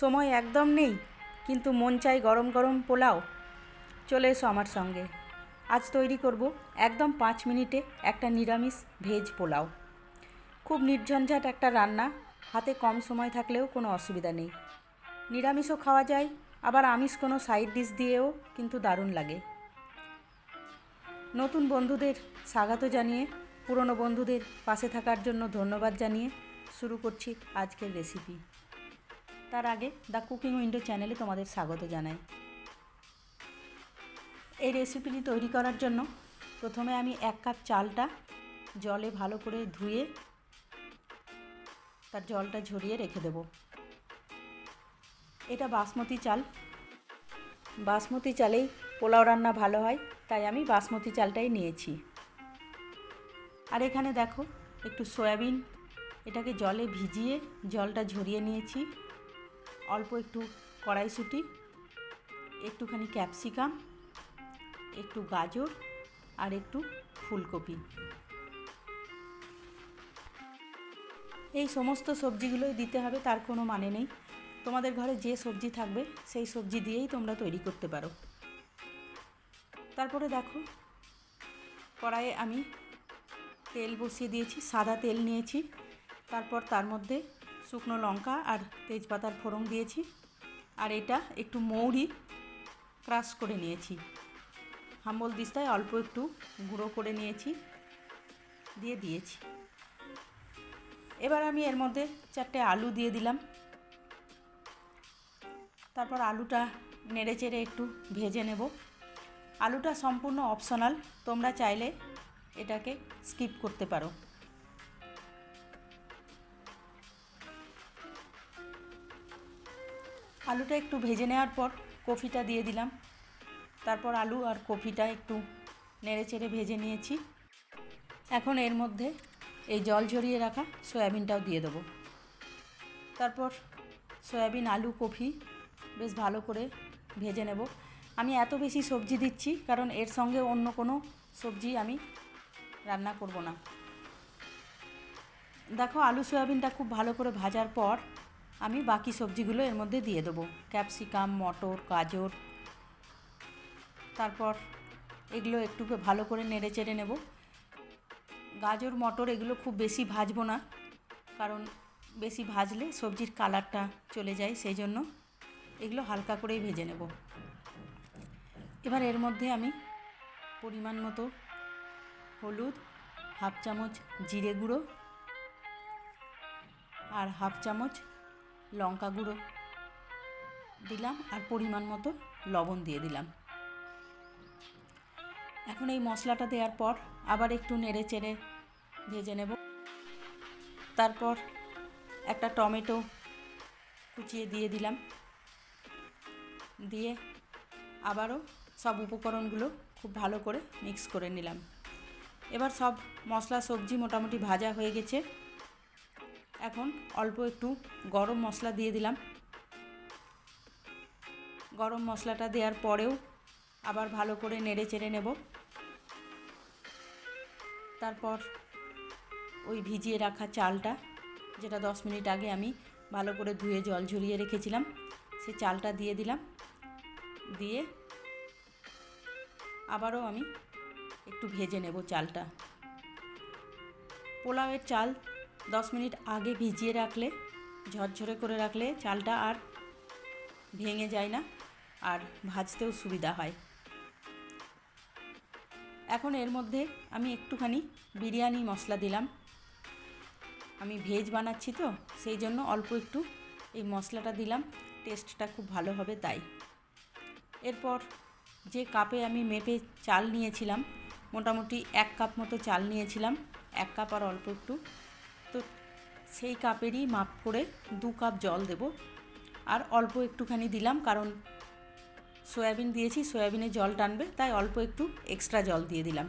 সময় একদম নেই, কিন্তু মন চাই গরম গরম পোলাও। চলে এসো আমার সঙ্গে। আজ তৈরি করব একদম পাঁচ মিনিটে একটা নিরামিষ ভেজ পোলাও। খুব নির্ঝঞ্ঝাট একটা রান্না, হাতে কম সময় থাকলেও কোনো অসুবিধা নেই। নিরামিষও খাওয়া যায়, আবার আমিষ কোনো সাইড ডিশ দিয়েও কিন্তু দারুণ লাগে। নতুন বন্ধুদের স্বাগত জানিয়ে, পুরনো বন্ধুদের পাশে থাকার জন্য ধন্যবাদ জানিয়ে শুরু করছি আজকের রেসিপি তার আগে দ্য কুকিং উইন্ডো চ্যানেলে তোমাদের স্বাগত জানাই। এই রেসিপিটি তৈরি করার জন্য প্রথমে আমি এক কাপ চালটা জলে ভালো করে ধুয়ে তার জলটা ঝরিয়ে রেখে দেব। এটা বাসমতি চাল। বাসমতি চালেই পোলাও রান্না ভালো হয়, তাই আমি বাসমতি চালটাই নিয়েছি। আর এখানে দেখো, একটু সয়াবিন, এটাকে জলে ভিজিয়ে জলটা ঝরিয়ে নিয়েছি। অল্প একটু কড়াইশুঁটি, একটুখানি ক্যাপসিকাম, একটু গাজর আর একটু ফুলকপি। এই সমস্ত সবজিগুলোই দিতে হবে, তার কোনো মানে নেই। তোমাদের ঘরে যে সবজি থাকবে, সেই সবজি দিয়েই তোমরা তৈরি করতে পারো। তারপরে দেখো, কড়াইয়ে আমি তেল বসিয়ে দিয়েছি, সাদা তেল নিয়েছি। তারপর তার মধ্যে শুকনো লঙ্কা আর তেজপাতার ফোড়ন দিয়েছি। আর এটা একটু মৌরি ক্রাশ করে নিয়েছি। হাম্বল দিস্তায় অল্প একটু গুঁড়ো করে নিয়েছি, দিয়ে দিয়েছি। এবার আমি এর মধ্যে চারটে আলু দিয়ে দিলাম। তারপর আলুটা নেড়ে চেড়ে একটু ভেজে নেব। আলুটা সম্পূর্ণ অপশনাল, তোমরা চাইলে এটাকে স্কিপ করতে পারো। আলুটা একটু ভেজে নেওয়ার পর কফিটা দিয়ে দিলাম। তারপর আলু আর কফিটা একটু নেড়ে চেড়ে ভেজে নিয়েছি। এখন এর মধ্যে এই জল ঝরিয়ে রাখা সয়াবিনটাও দিয়ে দেবো। তারপর সয়াবিন, আলু, কফি বেশ ভালো করে ভেজে নেব। আমি এত বেশি সবজি দিচ্ছি কারণ এর সঙ্গে অন্য কোনো সবজি আমি রান্না করব না। দেখো আলু, সয়াবিনটা খুব ভালো করে ভাজার পর আমি বাকি সবজিগুলো এর মধ্যে দিয়ে দেবো। ক্যাপসিকাম, মটর, গাজর। তারপর এগুলো একটু ভালো করে নেড়ে চেড়ে নেব। গাজর, মটর এগুলো খুব বেশি ভাজবো না, কারণ বেশি ভাজলে সবজির কালারটা চলে যায়, সেই জন্য এগুলো হালকা করেই ভেজে নেব। এবার এর মধ্যে আমি পরিমাণ মতো হলুদ, হাফ চামচ জিরে গুঁড়ো আর হাফ চামচ লঙ্কা গুঁড়ো দিলাম আর পরিমাণ মতো লবণ দিয়ে দিলাম। এখন এই মশলাটা দেওয়ার পর আবার একটু নেড়ে চেড়ে ভেজে নেব। তারপর একটা টমেটো কুচিয়ে দিয়ে দিলাম। দিয়ে আবারও সব উপকরণগুলো খুব ভালো করে মিক্স করে নিলাম। এবার সব মশলা সবজি মোটামুটি ভাজা হয়ে গেছে। এখন অল্প একটু গরম মশলা দিয়ে দিলাম। গরম মশলাটা দেওয়ার পরেও আবার ভালো করে নেড়ে চেড়ে নেব। তারপর ওই ভিজিয়ে রাখা চালটা, যেটা দশ মিনিট আগে আমি ভালো করে ধুয়ে জল ঝরিয়ে রেখেছিলাম, সে চালটা দিয়ে দিলাম। দিয়ে আবারও আমি একটু ভেজে নেব চালটা। পোলাওয়ের চাল দশ মিনিট আগে ভিজিয়ে রাখলে, ঝরঝরে করে রাখলে চালটা আর ভেঙে যায় না আর ভাজতেও সুবিধা হয়। এখন এর মধ্যে আমি একটুখানি বিরিয়ানি মশলা দিলাম। আমি ভেজ বানাচ্ছি তো, সেই জন্য অল্প একটু এই মশলাটা দিলাম, টেস্টটা খুব ভালো হবে তাই। এরপর যে কাপে আমি মেপে চাল নিয়েছিলাম, মোটামুটি এক কাপ মতো চাল নিয়েছিলাম, এক কাপ আর অল্প একটু সেই কাপেরই মাপ করে দু কাপ জল দেব। আর অল্প একটুখানি দিলাম, কারণ সয়াবিন দিয়েছি, সয়াবিনে জল টানবে, তাই অল্প একটু এক্সট্রা জল দিয়ে দিলাম।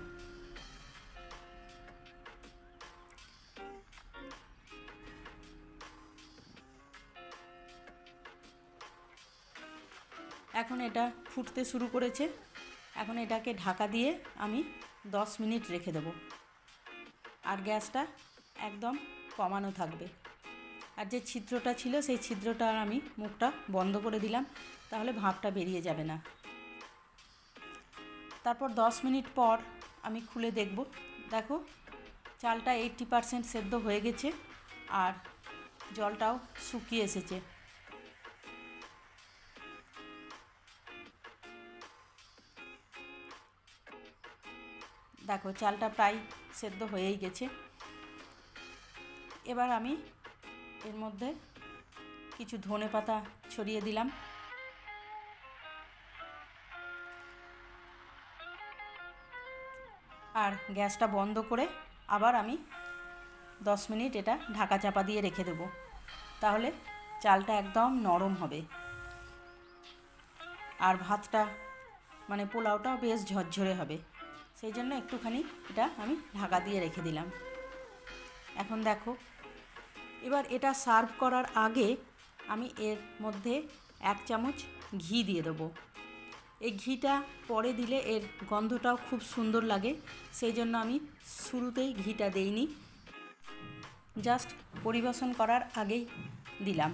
এখন এটা ফুটতে শুরু করেছে। এখন এটাকে ঢাকা দিয়ে আমি দশ মিনিট রেখে দেবো। আর গ্যাসটা একদম কমানো থাকবে। আর যে ছিদ্রটা ছিল, সেই ছিদ্রটা আমি মুখটা বন্ধ করে দিলাম, তাহলে ভাপটা বেরিয়ে যাবে না। তারপর দশ মিনিট পর আমি খুলে দেখব। দেখো, চালটা এইটটি পারসেন্ট সেদ্ধ হয়ে গেছে আর জলটাও শুকিয়ে এসেছে। দেখো, চালটা প্রায় সেদ্ধ হয়েই গেছে। এবার আমি এর মধ্যে কিছু ধনে পাতা ছড়িয়ে দিলাম। আর গ্যাসটা বন্ধ করে আবার আমি দশ মিনিট এটা ঢাকা চাপা দিয়ে রেখে দেবো। তাহলে চালটা একদম নরম হবে। আর ভাতটা মানে পোলাওটাও বেশ ঝরঝরে হবে। সেই জন্য একটুখানি এটা আমি ঢাকা দিয়ে রেখে দিলাম। এখন দেখো এবার এটা সার্ভ করার আগে আমি এর মধ্যে এক চামচ ঘি দিয়ে দেবো। এই ঘিটা পরে দিলে এর গন্ধটাও খুব সুন্দর লাগে, সেই জন্য আমি শুরুতেই ঘিটা দেইনি। জাস্ট পরিবেশন করার আগেই দিলাম।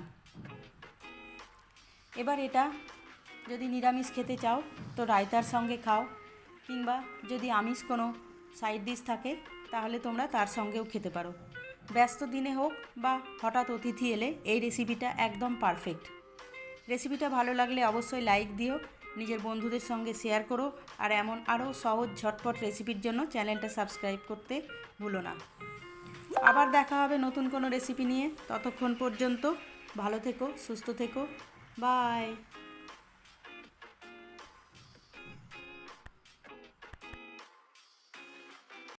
এবার এটা যদি নিরামিষ খেতে চাও, তো রায়তার সঙ্গে খাও, কিংবা যদি আমিষ কোনো সাইড ডিশ থাকে, তাহলে তোমরা তার সঙ্গেও খেতে পারো। ব্যস্ত দিনে হোক বা হঠাৎ অতিথি এলে এই রেসিপিটা একদম পারফেক্ট রেসিপিটা ভালো লাগলে অবশ্যই লাইক দিও, নিজের বন্ধুদের সঙ্গে শেয়ার করো, আর এমন আরও সহজ ঝটপট রেসিপির জন্য চ্যানেলটা সাবস্ক্রাইব করতে ভুলো না। আবার দেখা হবে নতুন কোনো রেসিপি নিয়ে। ততক্ষণ পর্যন্ত ভালো থেকো, সুস্থ থেকো। বাই